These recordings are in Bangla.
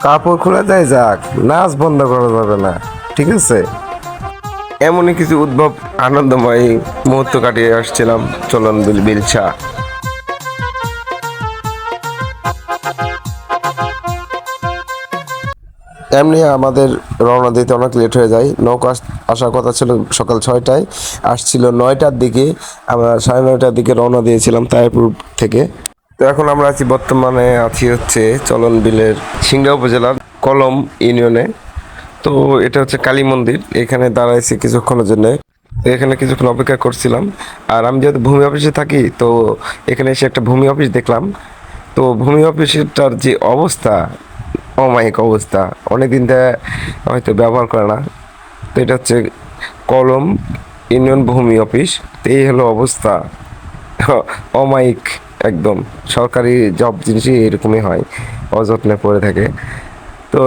কাপড় খোলা যায় যাক, নাচ বন্ধ করা যাবে না, ঠিক আছে? এমনই কিছু উদ্ভব, আনন্দময় মুহূর্ত কাটিয়ে আসছিলাম, চলন বিল বিলসা এমনি আমাদের রওনা দিতে অনেক লেট হয়ে যায়। নৌকা আস- আসার কথা ছিল সকাল ছয়টায়, আসছিল নয়টার দিকে, আমরা সাড়ে নয়টার দিকে রওনা দিয়েছিলাম তাইপুর থেকে। তো এখন আমরা আছি, বর্তমানে আছি হচ্ছে চলন বিলের সিংড়া উপজেলার কলম ইউনিয়নে। তো এটা হচ্ছে কালী মন্দির, এখানে দাঁড়াইছি কিছুক্ষণের জন্য। এখানে কিছুক্ষণ অপেক্ষা করছিলাম। আর আমি যেহেতু ভূমি অফিসে থাকি, তো এখানে এসে একটা ভূমি অফিস দেখলাম। তো ভূমি অফিসটার যে অবস্থা, অমায়িক অবস্থা, অনেকদিন থেকে হয়তো ব্যবহার করে না। তো এটা হচ্ছে কলম ইউনিয়ন ভূমি অফিস। তো এই হলো অবস্থা, অমায়িক একদম। সরকারি জব জিনিসই এরকমই হয়, অযত্নে পড়ে থাকে। তো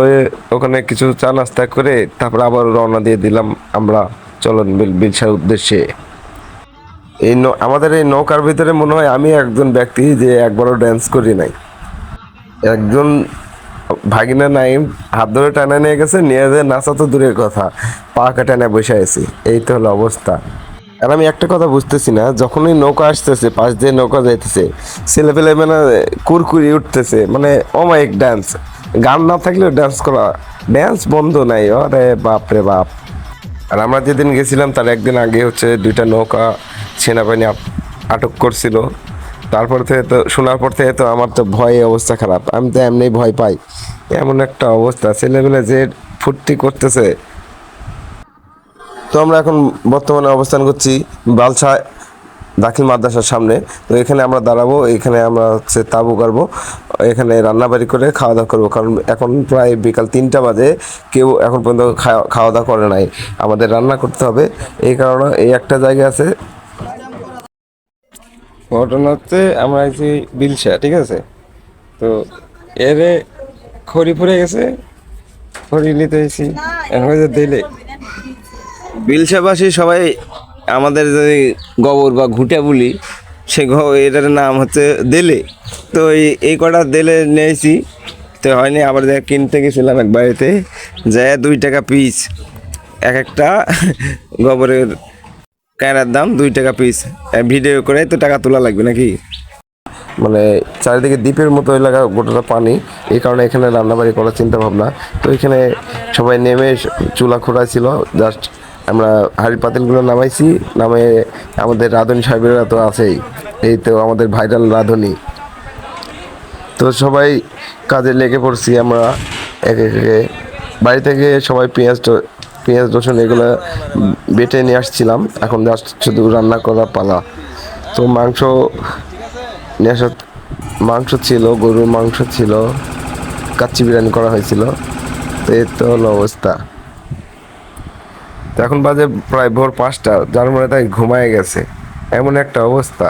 ওখানে কিছু চা নাস্তা করে তারপর আবার রওনা দিয়ে দিলাম আমরা চলন বিল বিলসার উদ্দেশ্যে। এই আমাদের এই নৌকার ভিতরে মনে হয় আমি একজন ব্যক্তি যে একবারও ড্যান্স করি নাই। একজন ভাগিনা নাইম হাত ধরে টানা নিয়ে গেছে, নিয়ে যে নাচা তো দূরের কথা, পা কাটানে বসে আছি। এই তো হলো অবস্থা। আর আমি একটা কথা বুঝতেছি না, যখনই নৌকা আসতেছে, পাশ দিয়ে নৌকা যাইতেছে ছেলে পেলে মানে কুরকুরি উঠতেছে মানে অমায়িক ডান্স গান না থাকলেও ডান্স করা ডান্স বন্ধ নাই আরে বাপ রে বাপ। আর আমরা যেদিন গেছিলাম, তার একদিন আগে হচ্ছে দুইটা নৌকা সেনাবাহিনী আট- আটক করছিল। তারপর থেকে তো, শোনার পর থেকে তো আমার তো ভয়ে অবস্থা খারাপ। আমি তো এমনি ভয় পাই। এমন একটা অবস্থা ছেলেবেলে যে ফুর্তি করতেছে তো আমরা এখন বর্তমানে অবস্থান করছি বালসা দাখিল মাদ্রাসার সামনে। তো এখানে আমরা দাঁড়াবো, এখানে আমরা হচ্ছে তাবু করব এখানে রান্নাবাড়ি করে খাওয়া দাওয়া করব। কারণ এখন প্রায় বিকাল তিনটা বাজে, কেউ এখন পর্যন্ত খাওয়া- দাওয়া করে নাই। আমাদের রান্না করতে হবে। এই কারণে এই একটা জায়গা আছে। ঘটনা হচ্ছে আমরা আছি বিলসা, ঠিক আছে? তো এরে খড়ি ফুরে গেছে, খড়ি নিতে এসেছি এখন দিলে। বিলসাবাসী সবাই আমাদের যে গোবর বা ঘুটে বলি, সে এটার নাম হচ্ছে দেলে। তো এই কটা দেলে নিয়েছি। তো হয়নি, আবার দেখ কিনতে গেছিলাম এক বাড়িতে, যায় দুই টাকা পিস এক একটা গোবরের কায়রার দাম দুই টাকা পিস ভিডিও করে তো টাকা তোলা লাগবে নাকি? মানে চারিদিকে দ্বীপের মতো এলাকা গোটাটা পানি, এই কারণে এখানে রান্নাবাড়ি করার চিন্তা ভাবনা তো এখানে সবাই নেমে চুলা খোঁড়া ছিল জাস্ট আমরা হাড়ি পাতিলগুলো নামাইছি নামে আমাদের রাঁধুনি সাহেবেরা তো আছেই, এই তো আমাদের ভাইরাল রাঁধুনি। তো সবাই কাজে লেগে পড়ছি আমরা, এক এক। বাড়ি থেকে সবাই পেঁয়াজ পেঁয়াজ, রসুন এগুলো বেটে নিয়ে আসছিলাম, এখন জাস্ট শুধু রান্না করা পালা। তো মাংস নিয়ে আসা মাংস ছিল, গরুর মাংস ছিল, কাচ্চি বিরিয়ানি করা হয়েছিল তো এই তো হলো অবস্থা। তো এখন বাজে প্রায় ভোর পাঁচটা যার মানে তাই ঘুমায় গেছে। এমন একটা অবস্থা।